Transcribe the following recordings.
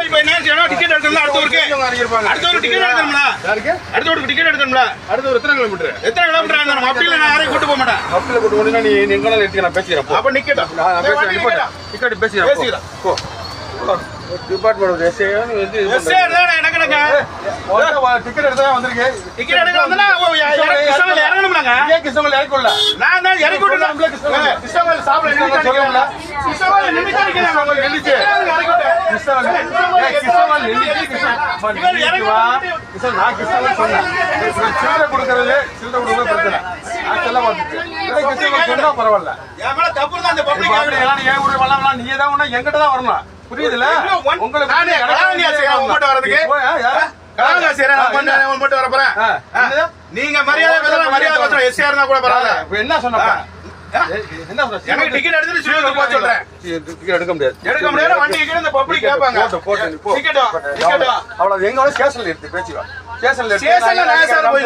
இப்ப என்ன செய்யணும்? டிக்கெட் எடுக்கணும்ல அடுத்த ஊருக்கு அடுத்த ஊருக்கு டிக்கெட் எடுக்கணும்ல யாருக்கு அடுத்த ஊருக்கு டிக்கெட் எடுக்கணும்ல அடுத்து ஒரு எத்தனை கிலோமீட்டர் எத்தனை கிலோமீட்டர் ஆகணும் அப்படி நான் யாரையும் கூட்டு போக மாட்டேன் கப்பில கூட்டு போனா நீ நான் பேசிக்கிறேன். அப்ப. நிக்கட்டும். டிக்கெட் பேசிக்கிறேன். பேசிக்கிறேன். போ டிபார்ட்மெண்ட் எஸ்ஏ வந்து இது எஸ் ஏ தானே, எனக்கு? டிக்கெட் எடுத்தா வந்திருக்கு டிக்கெட் எடுக்க இறங்க- கிருஷ்ணகிரியில இறங்கணும்லங்க? ஏன் இறக்கல நான் தான் இறக்கி சாப்பிட? நிக்கிறேன். கிருஷ்ணகிரி. இவர் இறங்கி வா. கிருஷ்ணகிரி, நான் கிருஷ்ணகிரி சொன்னேன். சில்லறை கொடுக்கறது, சில்லறை கொடுக்கறது பிரச்சனை. மாட்டேன். இதே கிருஷ்ணகிரி சொன்னா பரவாயில்ல. ஏன் ஊருக்கு வரலாம் நீ தான் ஒண்ணு எங்கிட்ட தான் வரணும் புரியுதுல உங்களுக்கு மட்டும் வர போறேன். நீங்க மரியாதை மரியாதை கூட பரவாயில்ல. என்ன சொன்ன டிக்கெட் எடுக்க முடியாது. எடுக்க முடியாது, வண்டி இந்த public கேட்பாங்க. அவ்வளவு எங்க ஸ்டேஷன்ல எடுத்து பேச்சுவா ஸ்டேஷன்ல ஸ்டேஷன்ல நான் சார் போய்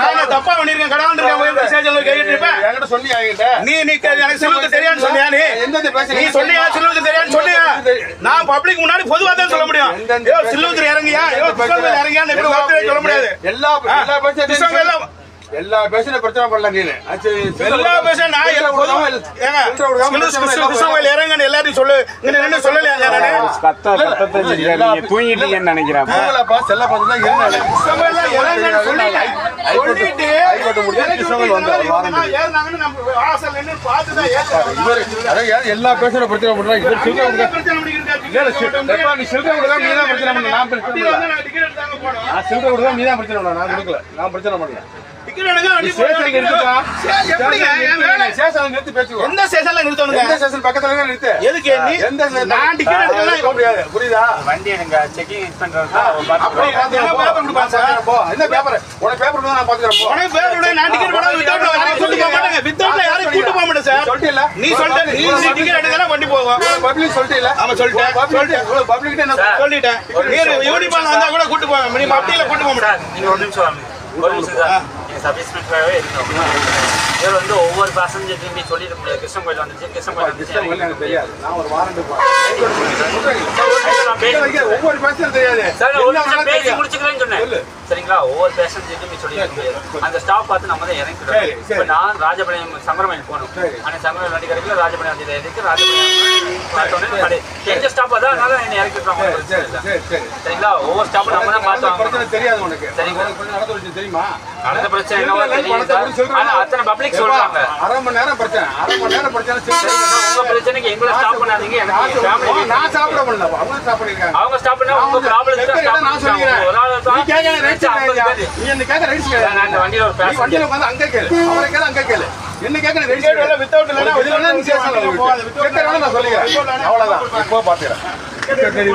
நான் தப்பா பண்ணிருக்கேன், கடான்னு இருக்கேன், போய் ஸ்டேஷன்ல கேட்டுட்டு இருப்பேன். என்கிட்ட சொல்லி என்கிட்ட? நீ நீ எனக்கு சிலுவுக்கு தெரியாதுன்னு சொன்னியா நீ? எந்தெந்த பேசுறீங்க? நீ சொன்னியா சிலுவுக்கு தெரியாதுன்னு சொன்னியா நான் பப்ளிக் முன்னாடி பொதுவா தான் சொல்ல முடியும். ஐயோ சிலுவுக்கு இறங்கியா? எப்படி வார்த்தையை சொல்ல முடியாது. எல்லா பேசுறேன் எல்லா பேசுற பிரச்சனை பண்ணல நீனு. எல்லா பேச நான் எல்லாம் ஏங்க இறங்கன்னு எல்லாத்தையும் சொல்லு. நின்னு சொல்லலையா நானு? தூங்கிட்டீங்கன்னு நினைக்கிறேன் தான் நின்னு பார்த்து தான் யார் எல்லா பேசுற பிரச்சனை பண்றாங்க இவர் சில்லறை என்ன கொடுக்க பிரச்சனை முடிக்கிறது? இல்ல, இல்ல, சில்~ எப்பா, நீ சில்லறை கொடுக்காம நீ தான் பிரச்சனை பண்ண நான் பிரச்சனை நான் சில்லறை கொடுக்காம நீ தான் பிரச்சனை பண்ண நான் கொடுக்கல. நான் பிரச்சனை பண்ணல. எந்த ஸ்டேஷன்ல நிறுத்தணுங்க எந்த ஸ்டேஷன் பக்கத்துல நிறுத்து. எதுக்கு நீ எந்த நான் டிக்கெட் எடுக்கலாம் இருக்க முடியாது புரியுதா? வண்டி எனக்கு செக்கிங் அப்படி பேப்பர் சார். போ. என்ன பேப்பர் உனக்கு பேப்பர் நான் பாத்துக்கிறேன் போ. உனக்கு பேப்பர் நான் டிக்கெட் வித்தவுட்ல யாரையும் கூட்டு போக மாட்டேங்க. கூட்டு போக சார்? நீ சொல்லிட்ட நீ டிக்கெட் எடுத்தா வண்டி போகும். பப்ளிக் சொல்லிட்டீல ஆமா, சொல்லிட்டேன். பப்ளிக் பப்ளிக் சொல்லிட்டேன். நீ யூனிஃபார்ம் வந்தா கூட கூட்டு போவேன். நீ அப்படியில கூட்டு போக மாட்டேன். சார் நீங்க ஒரு நிமிஷம் வாங்க. ஒரு நிமிஷம் சார். நீங்க சப் இன்ஸ்பெக்டராகவே இருக்கணும் இவர் வந்து ஒவ்வொரு பேசஞ்சர்ட்டையும் போய் சொல்லிட முடியாது. கிருஷ்ணன் கோயில் வந்துச்சு கிருஷ்ணன் கோயில் வந்துச்சு. எனக்கு தெரியாது. நான் ஒரு வாரண்ட் ஒவ்வொரு பேசுறது தெரியாது. சார் நான் பேசி. முடிச்சுக்கிறேன்னு சொன்னேன். சரிங்களா? ஒவ்வொரு பேசஞ்சர்ட்டையும் போய் சொல்லிட முடியாது. அந்த ஸ்டாப் பார்த்து நம்ம தான் சரி. இப்போ நான் ராஜபாளையம் சங்கரமயில் போகணும். ஆனால் சங்கரமயில் வண்டி கிடைக்கல ராஜபாளையம் வண்டியில் இருக்கு ராஜபாளையம் எங்க ஸ்டாப் அதான் அதனால என்னை இறக்கிடுறாங்க சரி, சரி, சரி, சரி. சரிங்களா? ஒவ்வொரு ஸ்டாப்பும் நம்ம தான் பார்த்தோம் தெரியாது உனக்கு. சரிங்க. உனக்கு கொஞ்சம் நடந்த தெரியுமா? நடந்த பிரச்சனை என்னவோ ஆனா அத்தனை பப்ளிக் சொல்றாங்க. அரை மணி நேரம் பிரச்சனை அரை மணி நேரம் பிரச்சனை உங்க பிரச்சனைக்கு எங்களை ஸ்டாப் பண்ணாதீங்க. எனக்கு ஃபேமிலி நான் சாப்பிட முடியல. அவங்க ஸ்டாப் பண்ணிருக்காங்க. அவங்க ஸ்டாப் பண்ணா உங்க ப்ராப்ளம் தான் ஸ்டாப் நான் சொல்லிக்கிறேன்? ஒரு ஆள் நீ கேட்கற ரைட்ஸ் தான் ஐம்பது பேர். நீ என்ன ரைட்ஸ் நான் இந்த வண்டியில ஒரு வண்டியில உட்கார்ந்து அங்க கேளு. அவரை கேளு அங்க கேளு. என்ன வித்தவுட் நீ போகாது. நான் சொல்லிக்கிறேன். அவ்வளவுதான். நீ போ பாத்துக்கிறேன். நீ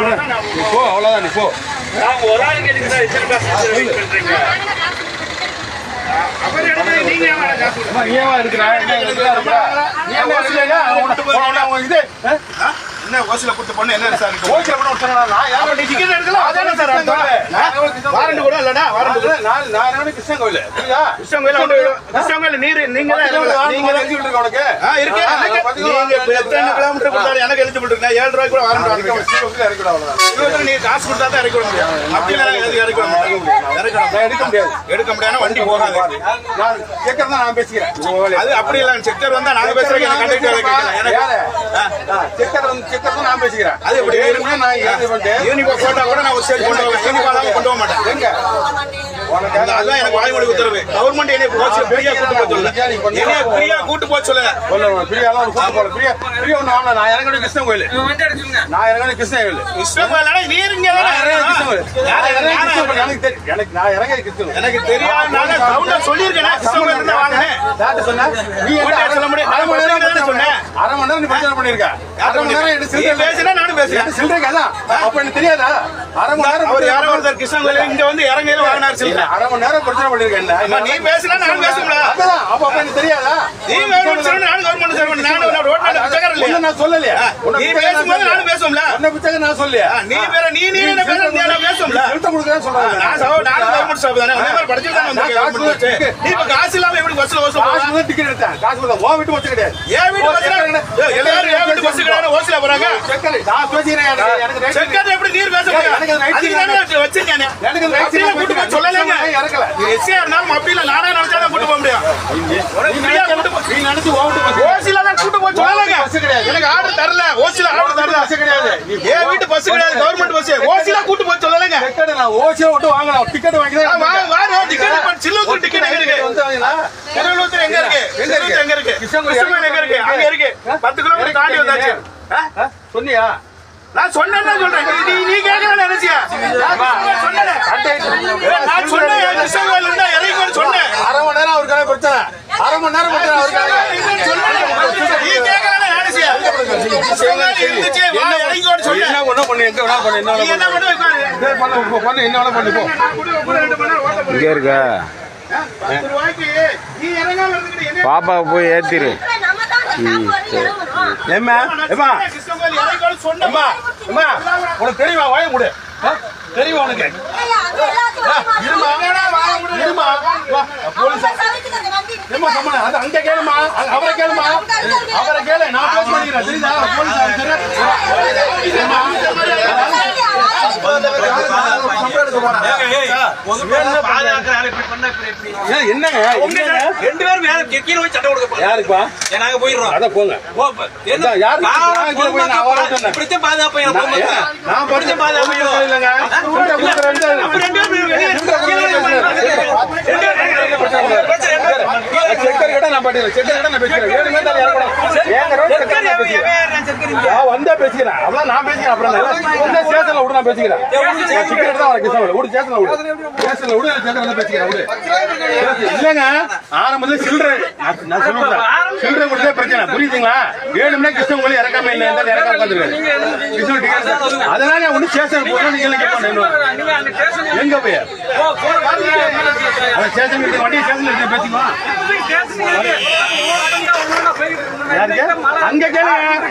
போ அவ்வளவுதான் நீ போ. நான் ஒரு ஆளுக்கு எதுக்கு சார் இத்தனை பேசஞ்சர் வெயிட் பண்றீங்க அப்புறம் எடுத்து நீங்க ஏன் வேலை காசு அம்மா, நீ ஏன் இருக்கிற? என்ன இருக்கிற? நீ என்ன இருக்கிற? என்ன ஓசில கூட்டு பொண்ணு என்ன சார் இருக்கு? பண்ண நான் டிக்கெட் அதானே. சார் வாரண்ட் கூட இல்லடா வாரண்ட் கூட நான் நான் என்னோட கிருஷ்ணன் கோயில்? புரியுதா? வந்து கிருஷ்ணங்கோயில நீர் நீங்க தான். நீங்க தான் எழுதி விட்டுருக்க உனக்கு. இருக்கு. எனக்கு- நீங்க இப்ப எத்தனை கிலோமீட்டர் கொடுத்தாலும் எனக்கு eligible இருக்கு. நான் ஏழு ரூபாய்க்கு கூட வாரண்ட். இறக்கிட அவ்வளவுதான் நீ காசு கொடுத்தா தான் முடியும். அப்படி இல்லைன்னா எதுவும் இறக்கி விட முடியாது. இறக்கணும். நான் எடுக்க முடியாது. எடுக்க முடியாதுன்னா வண்டி போகாது. நான் கேட்கறதா நான் பேசிக்கிறேன். அது அப்படி இல்ல. செக்டர் வந்தா நாங்க பேசுறோம் எனக்கு கண்டக்டர் எனக்கு செக்கர் வந்து தான் நான் பேசிக்கிறேன். அது எப்படி? ஏற்கனவே நான் யூனிஃபார்ம் போட்டா கூட நான் ஒரு யூனிஃபார்ம் கொண்டு போக மாட்டேன். எங்க உனக்கு அது- அதுதான் எனக்கு வாய்மொழி உத்தரவு கவர்மெண்ட் என்னை போச்சு கூட்டு போக என்னைய கூட்டு சொல்ல. பிரியாலாம் ஒரு கூட்டு போல பிரியா பிரியா ஒண்ணு ஆனா நான் இறங்கணும் கிருஷ்ணன் கோயில். நான் இறங்கணும் கிருஷ்ணன் கோயில். கிருஷ்ணன் கோயில். நான் இறங்கணும் கிருஷ்ணன் கோயில். எனக்கு தெரியும் எனக்கு நான் இறங்கி கிருஷ்ணன் கோயில். எனக்கு தெரியாது நான் சவுண்டா சொல்லியிருக்கேன். கிருஷ்ணன் இருந்தா வாங்கினேன் யார்கிட்ட சொன்ன? நீ என்ன உன்கிட்ட சொல்ல முடியாது. அரை மணி நேரம் சொன்னேன். அரை மணி நேரம் நீ பிரச்சனை பண்ணிருக்க. அரை மணி நேரம் எடுத்து நீ சில்லறை பேசினா நானும் பேசுறேன். சில்லறைக்கு அதான். அப்ப எனக்கு தெரியாதா? அரை மணி நேரம் அவர் யாரோ இங்க வந்து இறங்கையில வாங்கினார் சில்லறை அரை மணி நேரம் பிரச்சனை பண்ணிருக்கேன் நீ பேசினா நானும் அதான் அப்ப அப்ப எனக்கு தெரியாதா நீ கவர்மெண்ட் சொல்லணும் நானும் கவர்மெண்ட் சொல்லணும் நானும் ரோட்ல பிச்சைக்காரன் இல்லையா நான் சொல்லலையா நீ பேசும்போது? நானும் பேசும்ல உன்னை பிச்சைக்காரன் நான் சொல்லலையா நீ வேற நீ நீ என்ன பேசுற நீ என்ன பேசும்ல செலுத்த கொடுக்குறேன்னு சொல்றாங்க. நான் நானும் கவர்மெண்ட் ஸ்டாஃப் தானே உன்னை மாதிரி படிச்சு தானே நான் கொடுத்து- நீ இப்ப காசு இல்லாம எப்படி பஸ்ல ஓசு காசு கொடுத்து டிக்கெட் எடுத்தேன். காசு கொடுத்தேன். உன் வீட்டு பஸ் கிடையாது. ஏன் வீட்டு ஏய், எல்லாரும் ஏன் வீட்டு பஸ் கிடையாது ஓசில போறாங்க செக்கர். நான் பேசிக்கிறேன். எனக்கு- எனக்கு ரைட் செக்கர் எப்படி நீ எனக்கு அது right அதுக்கு தானே வச்சிருக்கானே. எனக்கு அப்படிலாம் கூட்டு போய் சொல்லலைங்க. எஸ்ஏ இருந்தாலும் இல்ல, நானா நினைச்சாதான் கூட்டு போக முடியும். நீ நினைச்ச- ஓசில தான் கூட்டு. பஸ் கிடையாது. எனக்கு ஆர்டர் தரல. ஓசில ஆர்டர் தரல. பஸ் கிடையாது. என் வீட்டு பஸ் கிடையாது. கவர்மெண்ட் பஸ் ஓசில கூட்டு போய் சொல்லலைங்க. டிக்கெட் நான் விட்டு வாங்கலாம் டிக்கெட் வாங்கி தான் வா வா டிக்கெட் சில்லூர் டிக்கெட் எங்க இருக்கு? திருவள்ளூர் எங்க இருக்கு? எங்க இருக்கு? எங்க இருக்கு? கிருஷ்ணகிரி எங்க இருக்கு? அங்க இருக்கு. பத்து கிலோமீட்டர் தாண்டி வந்தாச்சு? சொன்னியா? நான் சொன்னேன்னு சொல்றேன். நீ நீ கேட்கல நினைச்சியா நான் சொன்னேன் நான் சொன்னேன் கிருஷ்ணகிரியில இருந்தா இறங்கி சொன்னேன். அரை மணி நேரம் அவருக்கான பிரச்சனை. அரை மணி நேரம் பிரச்சனை அவருக்காக நீ கேட்கல நினைச்சியா என்ன ஒண்ணு பண்ணு எங்க வேணா பண்ணு என்ன பண்ணு. பண்ணு பண்ணு பண்ணு என்ன வேணா பண்ணு போ. இங்கே இருக்கா. பாப்பாவை போய் ஏத்திரு. நம்ம தான் சொன்னேன் அம்மா உனக்கு தெரியுமா வாய முடு? தெரியுமா உனக்கு இருமா இருமா போலீஸ் ஏம்மா கம்மனு அது அங்க கேளுமா அவரை கேளுமா அவரை கேளு நான் பேச பண்ணிக்கிறேன் தெரியுதா போலீஸ் என்னங்க? ரெண்டு பேரும் மேல கீழே போய் சண்டை கொடுக்க போறோம் யாருப்பா? நாங்க போயிடுறோம். அதான் போங்க. ஓ, ப- என்ன? அதான் யாரு? நான் நான் கீழே போய் நான் அவரை விட்டேன். இப்படித்தான் பாதுகாப்பு நான் படிச்ச பாதுகாப்பு இல்லைங்க. ரெண்டு பேரும்? செக்கர் கிட்ட நான் பாட்டுக்கிறேன் செக்கர் கிட்ட நான் பேசுறேன் நான் நான் வந்தா பேசிக்கிறேன். அவ்வளவு நான் பேசிக்கிறேன். அப்புறம்? வந்தா ஸ்டேஷன்ல விடு நான் பேசிக்கிறேன். நான் சிக்கரெட் தான் கிருஷ்ணாவில் விடு ஸ்டேஷன்ல விடு. ஸ்டேஷன்ல விடு ஸ்டேஷன்ல பேசிக்கிறேன். விடு. இல்லங்க ஆரம்பத்துல சில்லறை. நான் நான் சொல்லுறேன் சில்லறை கொடுத்தே பிரச்சனை. புரியுதுங்களா? வேணும்னா கிருஷ்ணன் இறக்காம என்ன இருந்தாலும் இறக்காம உட்காந்துருக்காரு கிருஷ்ணன் டிக்கெட் அதனால ஒண்ணு ஸ்டேஷன் போறோம் நீங்க கேட்பாங்க. எங்க போய்? ஸ்டேஷன் வண்டி ஸ்டேஷன்ல யாருக்கு அங்க கேளுங்க.